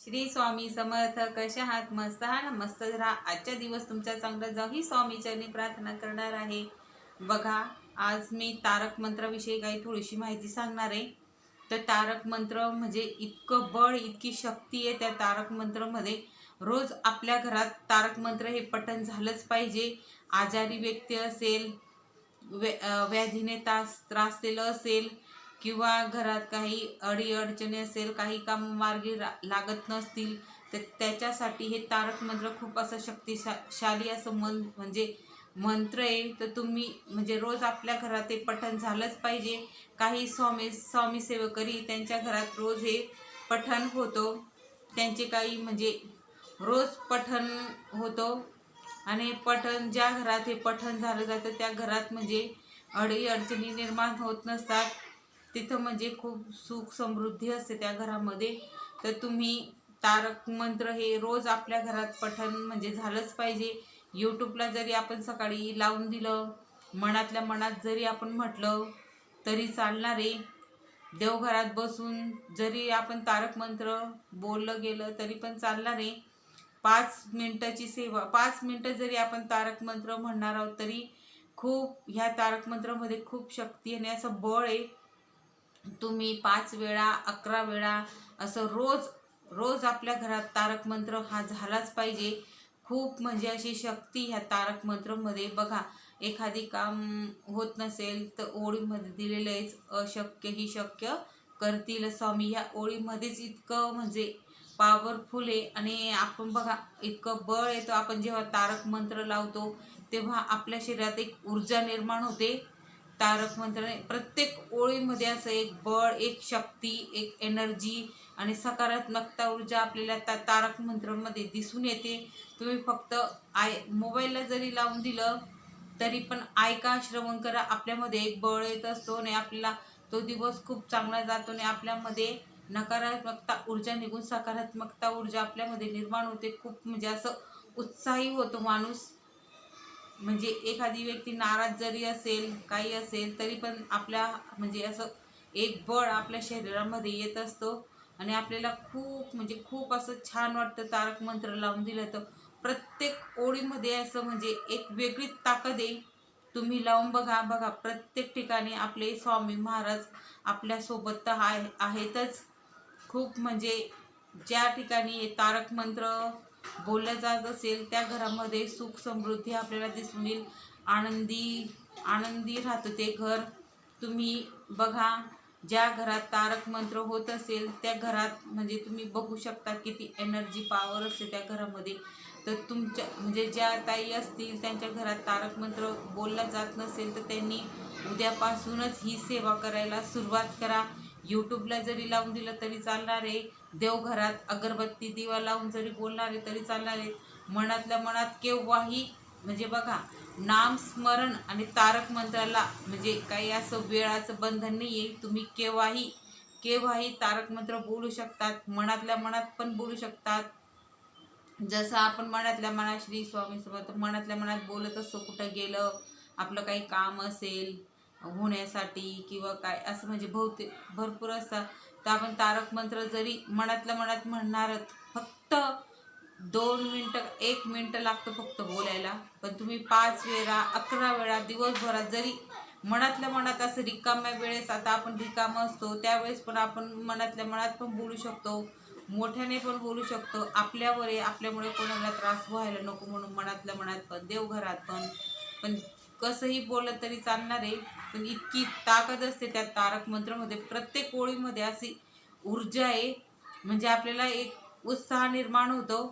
श्री स्वामी समर्थ कशा आहात? मस्त हा ना मस्त राहा. आजचा दिवस तुमचा चांगला जाऊ ही स्वामी चरणी प्रार्थना करणार आहे. बघा आज मी तारक मंत्राविषयी काही थोडीशी माहिती सांगणार आहे. तर तारक मंत्र म्हणजे इतकं बळ इतकी शक्ती आहे त्या तारक मंत्रमध्ये. रोज आपल्या घरात तारक मंत्र हे पठण झालंच पाहिजे. आजारी व्यक्ती असेल व्या व्याधीने त्रास त्रासलेलं असेल किंवा घरात काही अडीअडचणी असेल काही काम मार्गी लागत नसतील तर त्याच्यासाठी हे तारक मंत्र खूप असं शक्तिशा शाली असं मन म्हणजे मंत्र आहे. तर तुम्ही म्हणजे रोज आपल्या घरात हे पठण झालंच पाहिजे. काही स्वामी स्वामी सेवकरी त्यांच्या घरात रोज हे पठण होतो. त्यांचे काही म्हणजे रोज पठण होतो. आणि पठण ज्या घरात हे पठण झालं जातं त्या घरात म्हणजे अडी अडचणी निर्माण होत नसतात. तिथं म्हणजे खूप सुख समृद्धी असते त्या घरामध्ये. तर तुम्ही तारक मंत्र हे रोज आपल्या घरात पठण म्हणजे झालंच पाहिजे. यूट्यूबला जरी आपण सकाळी लावून दिलं मनातल्या मनात जरी आपण म्हटलं तरी चालणार आहे. देवघरात बसून जरी आपण तारक मंत्र बोललं गेलं तरी पण चालणार आहे. पाच मिनटाची सेवा पाच मिनटं जरी आपण तारक मंत्र म्हणणार आहोत तरी खूप ह्या तारक मंत्रामध्ये खूप शक्ती आणि असं बळ आहे. तुम्ही पाच वेळा अकरा वेळा असं रोज रोज आपल्या घरात तारक मंत्र हा झालाच पाहिजे. खूप म्हणजे अशी शक्ती ह्या तारक मंत्रमध्ये. बघा एखादी काम होत नसेल तर ओळीमध्ये दिलेलंच अशक्य ही शक्य करतील. स्वामी ह्या ओळीमध्येच इतकं म्हणजे पॉवरफुल आहे. आणि आपण बघा इतकं बळ येतो आपण जेव्हा तारक मंत्र लावतो तेव्हा आपल्या शरीरात एक ऊर्जा निर्माण होते. तारक मंत्राने प्रत्येक ओळीमध्ये असं एक बळ एक शक्ती एक एनर्जी आणि सकारात्मकता ऊर्जा आपल्याला त्या तारक मंत्रामध्ये दिसून येते. तुम्ही फक्त आय मोबाईलला जरी लावून दिलं तरी पण ऐका श्रवण करा आपल्यामध्ये एक बळ येत असतो आणि आपल्याला तो दिवस खूप चांगला जातो आणि आपल्यामध्ये नकारात्मकता ऊर्जा निघून सकारात्मकता ऊर्जा आपल्यामध्ये निर्माण होते. खूप म्हणजे असं उत्साही होतो माणूस. म्हणजे एखादी व्यक्ती नाराज जरी असेल काही असेल तरी पण आपल्या म्हणजे असं एक बळ आपल्या शरीरामध्ये येत असतो. आणि आपल्याला खूप म्हणजे खूप असं छान वाटतं तारक मंत्र लावून दिलं तर. प्रत्येक ओळीमध्ये असं म्हणजे एक वेगळीच ताकद आहे. तुम्ही लावून बघा बघा प्रत्येक ठिकाणी आपले स्वामी महाराज आपल्यासोबत तर आहे आहेतच. खूप म्हणजे ज्या ठिकाणी हे तारक मंत्र बोललं जात असेल त्या घरामध्ये सुख समृद्धी आपल्याला दिसून येईल. आनंदी आनंदी राहतं ते घर. तुम्ही बघा ज्या घरात तारक मंत्र होत असेल त्या घरात म्हणजे तुम्ही बघू शकता किती एनर्जी पॉवर असते त्या घरामध्ये. तर तुमच्या म्हणजे ज्या ताई असतील त्यांच्या घरात तारक मंत्र बोलला जात नसेल तर त्यांनी उद्यापासूनच ही सेवा करायला सुरुवात करा. यूट्यूबला जरी लावून दिलं तरी चालणार आहे. देवघरात अगरबत्ती दिवा लावून जरी बोलणार तरी चालणार मनातल्या मनात केव्हाही म्हणजे बघा नामस्मरण आणि तारक मंत्राला म्हणजे काही असं वेळाचं बंधन नाही आहे तुम्ही केव्हाही केव्हाही तारक मंत्र बोलू शकतात मनातल्या मनात पण बोलू शकतात. जसं आपण मनातल्या मनात श्री स्वामी समर्थ मनातल्या मनात बोलत असतो कुठं गेलं आपलं काही काम असेल होण्यासाठी किंवा काय असं म्हणजे भौतिक भरपूर असतात तर आपण तारक मंत्र जरी मनातल्या मनात म्हणणारच फक्त दोन मिनटं एक मिनटं लागतं फक्त बोलायला. पण तुम्ही पाच वेळा अकरा वेळा दिवसभरात जरी मनातल्या मनात असं रिकाम्या वेळेस आता आपण रिकामं असतो त्यावेळेस पण आपण मनातल्या मनात पण बोलू शकतो. मोठ्याने पण बोलू शकतो. आपल्यावर आहे आपल्यामुळे कोणाला त्रास व्हायला नको म्हणून मनातल्या मनात पण देवघरात पण. पण कसंही बोललं तरी चालणार आहे पण इतकी ताकद असते त्या तारक मंत्रामध्ये. प्रत्येक ओळीमध्ये अशी ऊर्जा आहे. म्हणजे आपल्याला एक उत्साह निर्माण होतो.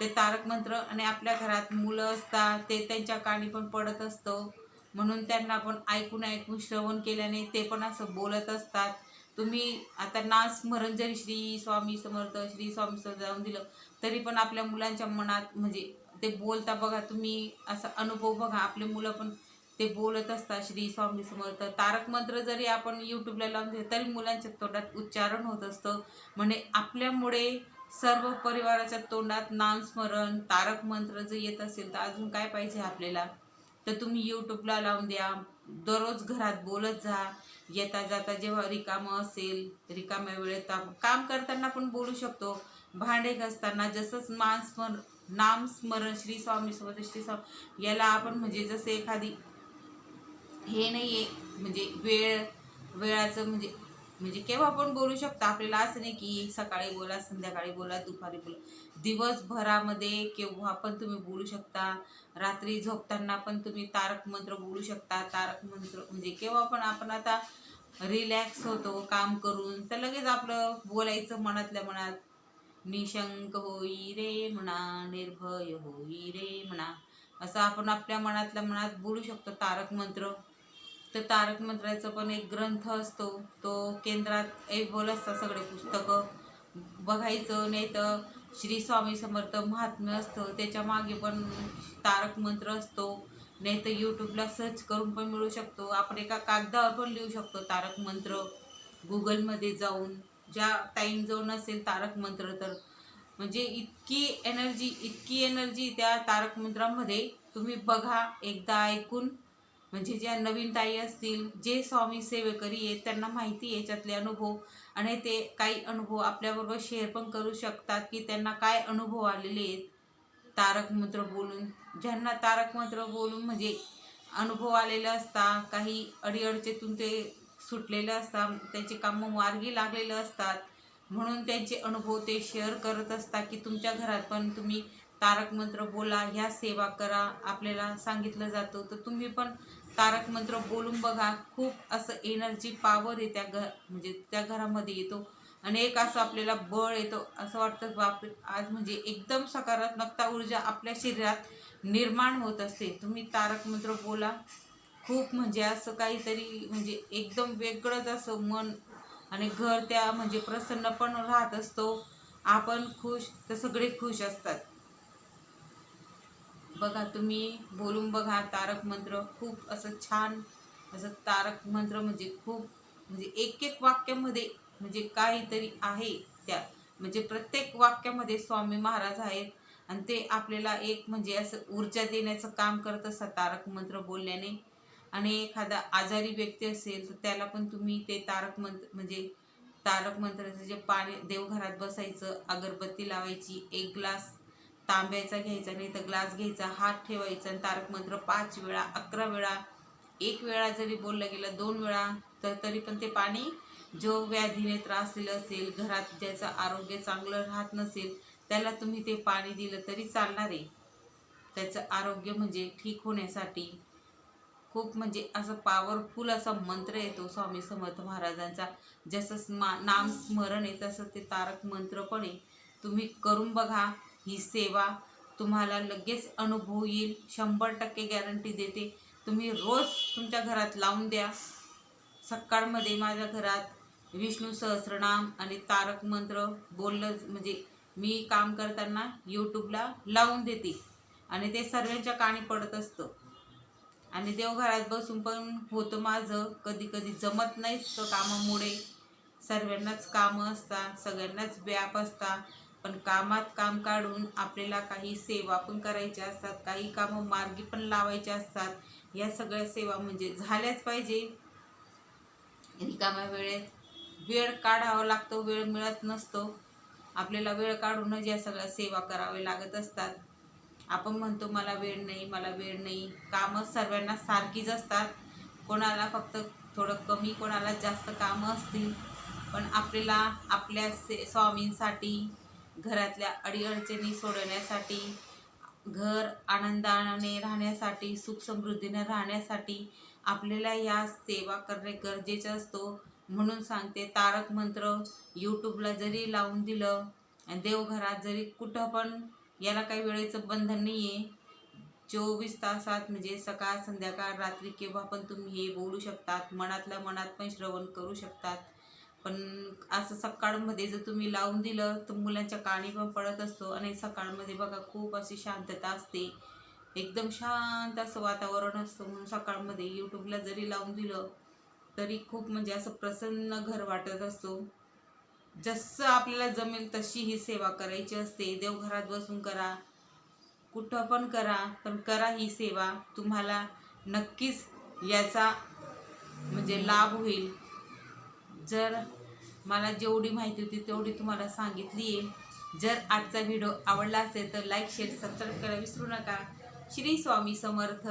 ते तारक मंत्र आणि आपल्या घरात मुलं असतात ते त्यांच्या कानी पण पडत असतं. म्हणून त्यांना पण ऐकून ऐकून श्रवण केल्याने ते पण असं बोलत असतात. तुम्ही आता नास्मरण जरी श्री स्वामी समर्थ श्री स्वामी समर्थ जाऊन दिलं तरी पण आपल्या मुलांच्या मनात म्हणजे ते बोलता बघा तुम्ही असा अनुभव बघा. आपले मुलं पण ते बोलत असतात श्री स्वामी समर्थ. तारक मंत्र जरी आपण यूट्यूबला लावून दिले तरी मुलांच्या तोंडात उच्चारण होत असतं. म्हणजे आपल्यामुळे सर्व परिवाराच्या तोंडात नामस्मरण तारक मंत्र जर येत असेल तर अजून काय पाहिजे आपल्याला? तर तुम्ही यूट्यूबला लावून द्या. दररोज घरात बोलत जा. येता जाता जेव्हा रिकामं असेल रिकाम्या वेळेत काम करताना पण बोलू शकतो. भांडे घासताना जसंच मानस्मरण नाम स्मरण श्री स्वामी समर्थ श्री स्वामी याला आपण म्हणजे जसं एखादी हे नाही आहे म्हणजे वेळ वेळाचं म्हणजे म्हणजे केव्हा पण बोलू शकता. आपल्याला असं नाही की सकाळी बोला संध्याकाळी बोला दुपारी बोला. दिवसभरामध्ये केव्हा पण तुम्ही बोलू शकता. रात्री झोपताना पण तुम्ही तारक मंत्र बोलू शकता. तारक मंत्र म्हणजे केव्हा पण आपण आता रिलॅक्स होतो काम करून तर लगेच आपलं बोलायचं मनातल्या मनात. निशंक होई रे म्हणा निर्भय होई रे म्हणा. असं आपण आपल्या मनातल्या मनात बोलू शकतो तारक मंत्र. तर तारक मंत्राचा पण एक ग्रंथ असतो. तो केंद्रात ए बोल असतात सगळे पुस्तकं. बघायचं नाही तर श्री स्वामी समर्थ महात्म्य असतं. त्याच्यामागे पण तारक मंत्र असतो. नाही तर यूट्यूबला सर्च करून पण मिळू शकतो. आपण एका कागदावर पण लिहू शकतो तारक मंत्र. गुगलमध्ये जाऊन. ज्या टाईम जो नसेल तारक मंत्र तर म्हणजे इतकी एनर्जी इतकी एनर्जी त्या तारक मंत्रामध्ये तुम्ही बघा एकदा ऐकून. म्हणजे ज्या नवीन ताई असतील जे स्वामी सेवेकरी आहेत त्यांना माहिती याच्यातले अनुभव. आणि ते काही अनुभव आपल्याबरोबर शेअर पण करू शकतात की त्यांना काय अनुभव आलेले आहेत तारक मंत्र बोलून. ज्यांना तारक मंत्र बोलून म्हणजे अनुभव आलेले असता काही अडीअडचेतून ते सुटलेलं असतात त्यांचे कामं मार्गी लागलेलं असतात. म्हणून त्यांचे अनुभव ते शेअर करत असतात की तुमच्या घरात पण तुम्ही तारक मंत्र बोला ह्या सेवा करा आपल्याला सांगितलं जातं. तर तुम्ही पण तारक मंत्र बोलून बघा. खूप असं एनर्जी पॉवर आहे त्या घर म्हणजे त्या घरामध्ये येतो. आणि एक असं आपल्याला बळ येतो. असं वाटतं बाप आज म्हणजे एकदम सकारात्मकता ऊर्जा आपल्या शरीरात निर्माण होत असते. तुम्ही तारक मंत्र बोला. खूप म्हणजे असं काहीतरी म्हणजे एकदम वेगळंच असं मन आणि घर त्या म्हणजे प्रसन्न पण राहत असतो. आपण खुश तर सगळे खुश असतात. बघा तुम्ही बोलून बघा तारक मंत्र खूप असं छान असं तारक मंत्र म्हणजे खूप म्हणजे एक एक वाक्यामध्ये म्हणजे काहीतरी आहे त्या. म्हणजे प्रत्येक वाक्यामध्ये स्वामी महाराज आहेत आणि ते आपल्याला एक म्हणजे असं ऊर्जा देण्याचं काम करत असतात तारक मंत्र बोलल्याने. आणि एखादा आजारी व्यक्ती असेल तर त्याला पण तुम्ही ते तारक मंत्र म्हणजे तारक मंत्राचं जे पाणी देवघरात बसायचं अगरबत्ती लावायची एक ग्लास तांब्याचा घ्यायचा नाही तर ग्लास घ्यायचा हात ठेवायचा आणि तारक मंत्र पाच वेळा अकरा वेळा एक वेळा जरी बोललं गेलं दोन वेळा तर तरी पण ते पाणी जो व्याधीने त्रासलेलं असेल घरात ज्याचं आरोग्य चांगलं राहत नसेल त्याला तुम्ही ते पाणी दिलं तरी चालणार आहे. त्याचं आरोग्य म्हणजे ठीक होण्यासाठी खूप म्हणजे असं पॉवरफुल असा मंत्र येतो स्वामी समर्थ महाराजांचा. जसं मा नाम स्मरण आहे तसं ते तारक मंत्र पण आहे. तुम्ही करून बघा ही सेवा तुम्हाला लगेच अनुभव येईल. शंभर टक्के गॅरंटी देते. तुम्ही रोज तुमच्या घरात लावून द्या. सकाळमध्ये माझ्या घरात विष्णू सहस्रनाम आणि तारक मंत्र बोललं म्हणजे मी काम करताना यूट्यूबला लावून देते. आणि ते सर्वांच्या काणी पडत असतं. आणि देवघरात बसून पण होतं माझं. कधी कधी जमत नाहीच तर कामामुळे. सर्वांनाच कामं असतात सगळ्यांनाच व्याप असतात. पण कामात काम काढून आपल्याला काही सेवा पण करायच्या असतात काही कामं मार्गी पण लावायच्या असतात. या सगळ्या सेवा म्हणजे झाल्याच पाहिजे. रिकाम्या वेळेत वेळ काढावा लागतो वेळ मिळत नसतो. आपल्याला वेळ काढूनच या सगळ्या सेवा कराव्या लागत असतात. आपण म्हणतो मला वेळ नाही मला वेळ नाही. कामं सर्वांना सारखीच असतात. कोणाला फक्त थोडं कमी कोणाला जास्त कामं असतील. पण आपल्याला आपल्या से स्वामींसाठी घरातल्या अडीअडचणी सोडवण्यासाठी घर आनंदाने राहण्यासाठी सुख समृद्धीने राहण्यासाठी आपल्याला या सेवा करणे गरजेचं असतो. म्हणून सांगते तारक मंत्र यूट्यूबला जरी लावून दिलं आणि देवघरात जरी कुठं पण याला काही वेळेचं बंधन नाही आहे चोवीस तासात म्हणजे सकाळ संध्याकाळ रात्री केव्हा पण तुम्ही हे बोलू शकतात. मनातल्या मनात पण श्रवण करू शकतात. पण असं सकाळमध्ये जर तुम्ही लावून दिलं तर मुलांच्या काणी पण पडत असतो. आणि सकाळमध्ये बघा खूप अशी शांतता असते. एकदम शांत असं वातावरण असतं म्हणून सकाळमध्ये यूट्यूबला जरी लावून दिलं तरी खूप म्हणजे असं प्रसन्न घर वाटत असतो. जसं आपल्याला जमेल तशी ही सेवा करायची असते. देवघरात बसून करा कुठं पण करा पण करा ही सेवा. तुम्हाला नक्कीच याचा म्हणजे लाभ होईल. जर मला जेवढी माहिती होती तेवढी तुम्हाला सांगितली आहे जर आजचा व्हिडिओ आवडला असेल तर लाईक शेअर सबस्क्राईब करायला विसरू नका. श्री स्वामी समर्थ.